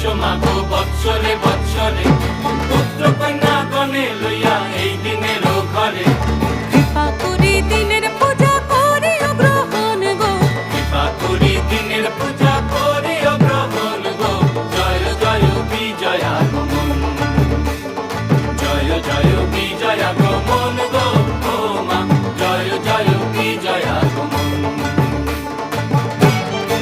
বৎস মাগো বৎসরে বৎসরে।